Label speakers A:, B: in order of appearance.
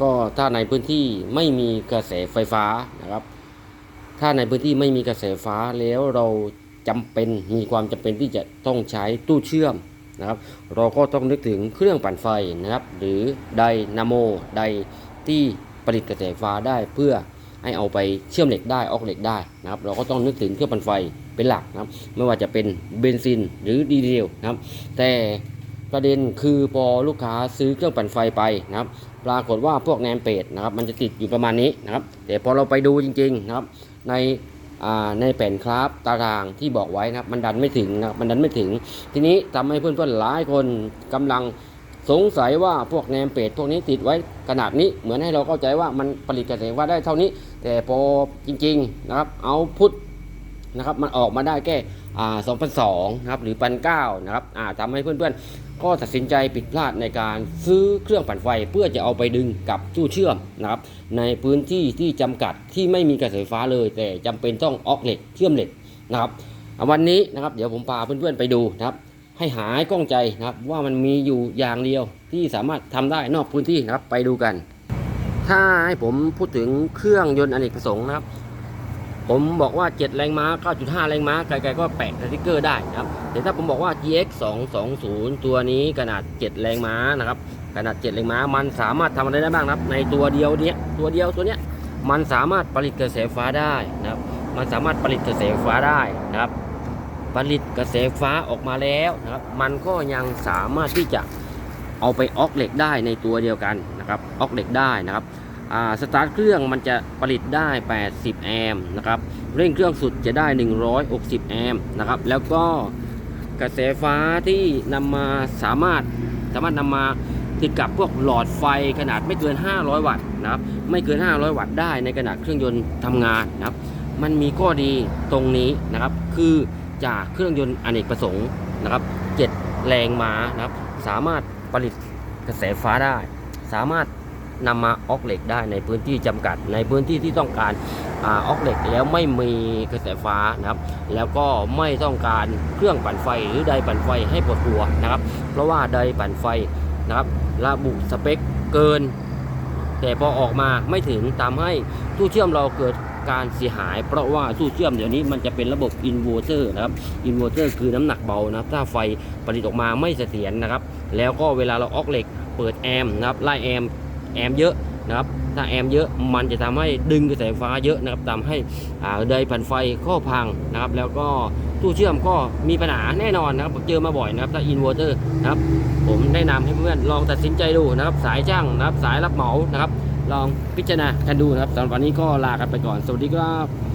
A: ก็ถ้าในพื้นที่ไม่มีกระแสไฟฟ้านะครับ ถ้าในพื้นที่ไม่มีกระแสไฟฟ้าแล้วเราจำเป็นมีความจำเป็นที่จะต้องใช้ตู้เชื่อมนะครับ เราก็ต้องนึกถึงเครื่องปั่นไฟนะครับ หรือไดนาโมไดที่ผลิตกระแสไฟฟ้าได้เพื่อให้เอาไปเชื่อมเหล็กได้ออกเหล็กได้นะครับ เราก็ต้องนึกถึงเครื่องปั่นไฟเป็นหลักนะครับ ไม่ว่าจะเป็นเบนซินหรือดีเซลนะครับ แต่ ประเด็นคือพอลูกค้าซื้อเครื่องปั่นไฟไปนะครับ ปรากฏว่าพวกแนมเพจนะครับ มันจะติดอยู่ประมาณนี้นะครับ แต่พอเราไปดูจริงๆนะครับ ในในแผ่นครับตารางที่บอกไว้นะครับ มันดันไม่ถึงนะครับมันดันไม่ถึง ทีนี้ทำให้เพื่อนๆหลายคนกำลังสงสัยว่าพวกแนมเพจพวกนี้ติดไว้ขนาดนี้เหมือนให้เราเข้าใจว่ามันผลิตกระแสไฟฟ้าได้เท่านี้ แต่พอจริงๆนะครับเอาพุท นะครับมันออกมาได้แค่อ่า2,002นะครับหรือ1,009นะครับทำให้เพื่อนๆ ก็ตัดสินใจผิดพลาดในการซื้อเครื่องปั่นไฟเพื่อจะเอาไปดึงกับตู้เชื่อมนะครับในพื้นที่ที่จำกัดที่ไม่มีกระแสไฟฟ้าเลย แต่จำเป็นต้องออกเหล็กเชื่อมเหล็กนะครับวันนี้นะครับเดี๋ยวผมพาเพื่อนๆไปดูนะครับให้หายกล้องใจนะครับว่ามันมีอยู่อย่างเดียวที่สามารถทำได้นอกพื้นที่นะครับไปดูกัน ถ้าให้ผมพูดถึงเครื่องยนต์อเนกประสงค์นะครับ ผมบอกว่า 7 แรงม้า 9.5 แรงม้าไกลๆก็แปะสติ๊กเกอร์ได้นะครับแต่ถ้าผมบอกว่า GX 220 ตัวนี้ขนาด 7 แรงม้านะครับขนาด 7 แรงม้ามันสามารถทำอะไรได้บ้างนะครับ ในตัวเดียวเนี้ยตัวเดียวตัวเนี้ยมันสามารถผลิตกระแสไฟฟ้าได้นะครับ มันสามารถผลิตกระแสไฟฟ้าได้นะครับ ผลิตกระแสไฟฟ้าออกมาแล้วนะครับ มันก็ยังสามารถที่จะเอาไปออกเหล็กได้ในตัวเดียวกันนะครับออกเหล็กได้นะครับ สตาร์ทเครื่องมันจะผลิตได้ 80 แอมป์นะครับ เร่งเครื่องสุดจะได้ 160 แอมป์นะครับ แล้วก็กระแสไฟฟ้าที่นำมาสามารถสามารถนำมาติดกับพวกหลอดไฟขนาดไม่เกิน 500 วัตต์นะครับ ไม่เกิน 500 วัตต์ได้ในขณะเครื่องยนต์ทำงานนะครับ มันมีข้อดีตรงนี้นะครับ คือจากเครื่องยนต์อเนกประสงค์นะครับ 7 แรงม้านะครับ สามารถผลิตกระแสไฟฟ้าได้ สามารถ นำมาออกเหล็กได้ในพื้นที่จำกัด ในพื้นที่ที่ต้องการออกเหล็กแล้วไม่มีกระแสฟ้านะครับ แล้วก็ไม่ต้องการเครื่องปั่นไฟหรือไดปั่นไฟให้ปวดหัวนะครับ เพราะว่าไดปั่นไฟนะครับระบุสเปคเกิน แต่พอออกมาไม่ถึงทำให้ตู้เชื่อมเราเกิดการเสียหาย เพราะว่าตู้เชื่อมเดี๋ยวนี้มันจะเป็นระบบอินเวอร์เตอร์นะครับอินเวอร์เตอร์คือน้ำหนักเบานะครับถ้าไฟผลิตออกมาไม่เสถียรนะครับ แล้วก็เวลาเราออกเหล็กเปิดแอมป์นะครับไล่แอมป์ แอมเยอะนะครับถ้าแอมเยอะมันจะทำให้ดึงกระแสไฟฟ้าเยอะนะครับทำให้อ่าไดผ่นไฟข้อพังนะครับ แล้วก็ตู้เชื่อมก็มีปัญหาแน่นอนนะครับผมเจอมาบ่อยนะครับถ้าอินเวอร์เตอร์นะครับผมแนะนำให้เพื่อนลองตัดสินใจดูนะครับ สายช่างนะครับสายรับเหมานะครับ ลองพิจารณากันดูนะครับสำหรับวันนี้ก็ลากันไปก่อน สวัสดีครับ